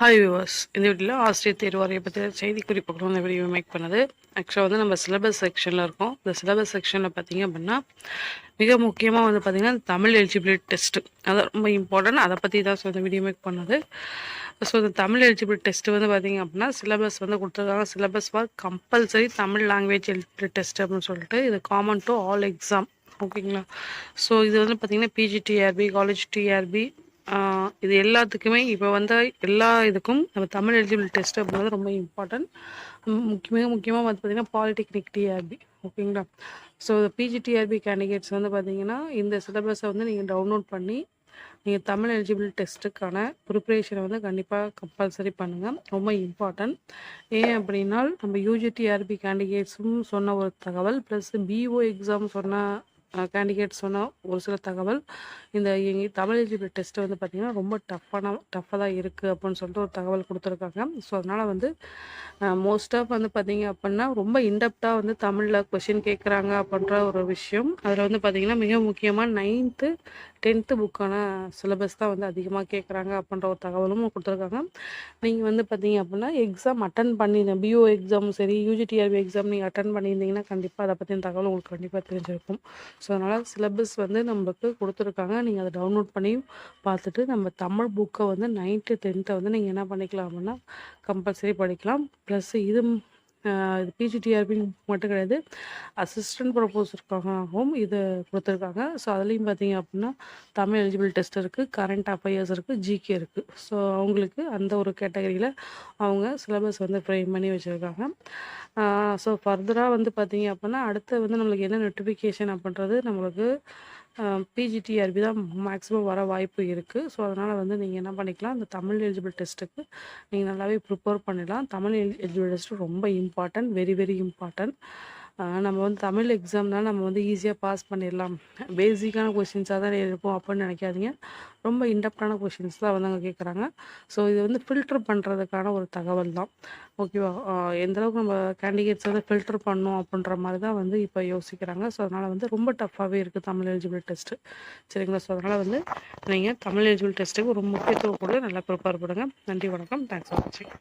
Hi viewers இந்த வீட்டில் ஆசிரியர் தேர்வு வாரிய பற்றி செய்தி குறிப்புகளும் இந்த வீடியோ மேக் பண்ணது. ஆக்சுவலாக வந்து நம்ம சிலபஸ் செக்ஷனில் இருக்கோம். இந்த சிலபஸ் செக்ஷனில் பார்த்தீங்க அப்படின்னா மிக முக்கியமாக வந்து பார்த்திங்கன்னா தமிழ் எலிஜிபிலிட்டி டெஸ்ட்டு அது ரொம்ப இம்பார்ட்டன்ட் அதை பற்றி தான் ஸோ இந்த வீடியோ மேக் பண்ணது. ஸோ இந்த தமிழ் எலிஜிபிலிட்டி டெஸ்ட்டு வந்து பார்த்திங்க அப்படின்னா சிலபஸ் வந்து கொடுத்துருக்காங்க syllabus for compulsory Tamil language eligibility test அப்படின்னு சொல்லிட்டு இது காமன் டு ஆல் எக்ஸாம் ஓகேங்களா ஸோ இது வந்து பார்த்திங்கன்னா பிஜி டிஆர்பி காலேஜ் டிஆர்பி இது எல்லாத்துக்குமே இப்போ வந்து எல்லா இதுக்கும் நம்ம தமிழ் எலிஜிபிள் டெஸ்ட் அப்படிங்கிறது ரொம்ப இம்பார்ட்டன்ட் முக்கியமாக முக்கியமாக வந்து பார்த்திங்கன்னா பாலிடெக்னிக் டிஆர்பி ஓகேங்களா ஸோ பிஜிடிஆர்பி கேண்டிடேட்ஸ் வந்து பார்த்திங்கன்னா இந்த சிலபஸை வந்து நீங்கள் டவுன்லோட் பண்ணி நீங்கள் தமிழ் எலிஜிபிள் டெஸ்ட்டுக்கான ப்ரிப்ரேஷனை வந்து கண்டிப்பாக கம்பல்சரி பண்ணுங்கள் ரொம்ப இம்பார்ட்டன்ட் ஏன் அப்படின்னா நம்ம யூஜிடிஆர்பி கேண்டிடேட்ஸும் சொன்ன ஒரு தகவல் ப்ளஸ் பிஓ எக்ஸாம் சொன்ன கேண்டிடேட் சொன்ன ஒரு சில தகவல். இந்த எங்கள் தமிழ் எலிஜிபிள் டெஸ்ட்டு வந்து பார்த்திங்கன்னா ரொம்ப டஃப்பான டஃப்பாக தான் இருக்குது அப்படின்னு சொல்லிட்டு ஒரு தகவல் கொடுத்துருக்காங்க. ஸோ அதனால் வந்து மோஸ்ட் ஆஃப் வந்து பார்த்திங்க அப்படின்னா ரொம்ப இன்டெப்டாக வந்து தமிழில் கொஷின் கேட்குறாங்க அப்படின்ற ஒரு விஷயம். அதில் வந்து பார்த்திங்கன்னா மிக முக்கியமாக நைன்த்து டென்த்து புக்கான சிலபஸ் தான் வந்து அதிகமாக கேட்குறாங்க அப்படின்ற ஒரு தகவலும் கொடுத்துருக்காங்க. நீங்கள் வந்து பார்த்தீங்க அப்படின்னா எக்ஸாம் அட்டன் பண்ணியிருந்தேன் பிஓ எக்ஸாம் சரி யூஜிடிஆர்பி எக்ஸாம் நீங்கள் அட்டன் பண்ணியிருந்தீங்கன்னா கண்டிப்பாக அதை பற்றின தகவல் உங்களுக்கு கண்டிப்பாக தெரிஞ்சிருக்கும். ஸோ அதனால் சிலபஸ் வந்து நம்மளுக்கு கொடுத்துருக்காங்க. நீங்கள் அதை டவுன்லோட் பண்ணியும் பார்த்துட்டு நம்ம தமிழ் புக்கை வந்து நைன்த்து டென்த்தை வந்து நீங்கள் என்ன பண்ணிக்கலாம் அப்படின்னா கம்பல்சரி படிக்கலாம். ப்ளஸ் இது இது பிஜிடிஆர்பி மட்டும் கிடையாது. அசிஸ்டன்ட் ப்ரொபோசருக்காகவும் இது கொடுத்துருக்காங்க. ஸோ அதுலேயும் பார்த்தீங்க அப்படின்னா தமிழ் எலிஜிபிள் டெஸ்ட் இருக்குது கரண்ட் அஃபேர்ஸ் இருக்குது ஜிகே இருக்குது ஸோ அவங்களுக்கு அந்த ஒரு கேட்டகரியில் அவங்க சிலபஸ் வந்து ஃப்ரேம் பண்ணி வச்சுருக்காங்க. ஸோ ஃபர்தராக வந்து பார்த்தீங்க அப்படின்னா அடுத்து வந்து நம்மளுக்கு என்ன நோட்டிஃபிகேஷன் அப்படின்றது நம்மளுக்கு பிஜிடிஆர்பி தான் மேக்ஸிமம் வர வாய்ப்பு இருக்குது ஸோ அதனால் வந்து நீங்கள் என்ன பண்ணிக்கலாம் அந்த தமிழ் எலிஜிபிள் டெஸ்ட்டுக்கு நீங்கள் நல்லாவே ப்ரிப்பேர் பண்ணிடலாம். தமிழ் எலிஜிபிள் டெஸ்ட்டு ரொம்ப இம்பார்ட்டன்ட் வெரி வெரி இம்பார்ட்டன்ட் நம்ம வந்து தமிழ் எக்ஸாம்னால் நம்ம வந்து ஈஸியாக பாஸ் பண்ணிடலாம். பேசிக்கான கொஷின்ஸாக தான் இருப்போம் அப்படின்னு நினைக்காதீங்க. ரொம்ப இன்டெப்டான கொஷின்ஸ் தான் வந்து அங்கே கேட்குறாங்க ஸோ இது வந்து ஃபில்டர் பண்ணுறதுக்கான ஒரு தகவல் தான். ஓகேவா எந்தளவுக்கு நம்ம கேண்டிடேட்ஸ் வந்து ஃபில்டர் பண்ணோம் அப்படின்ற மாதிரி தான் வந்து இப்போ யோசிக்கிறாங்க. ஸோ அதனால் வந்து ரொம்ப டஃப்பாகவே இருக்குது தமிழ் எலிஜிபிள் டெஸ்ட்டு சரிங்களா? ஸோ அதனால் வந்து நீங்கள் தமிழ் எலிஜிபிள் டெஸ்ட்டுக்கு ஒரு முக்கியத்துவம் கூட நல்லா ப்ரிப்பேர் பண்ணுங்கள் நன்றி வணக்கம். தேங்க்ஸ் ஃபார் வாட்சிங்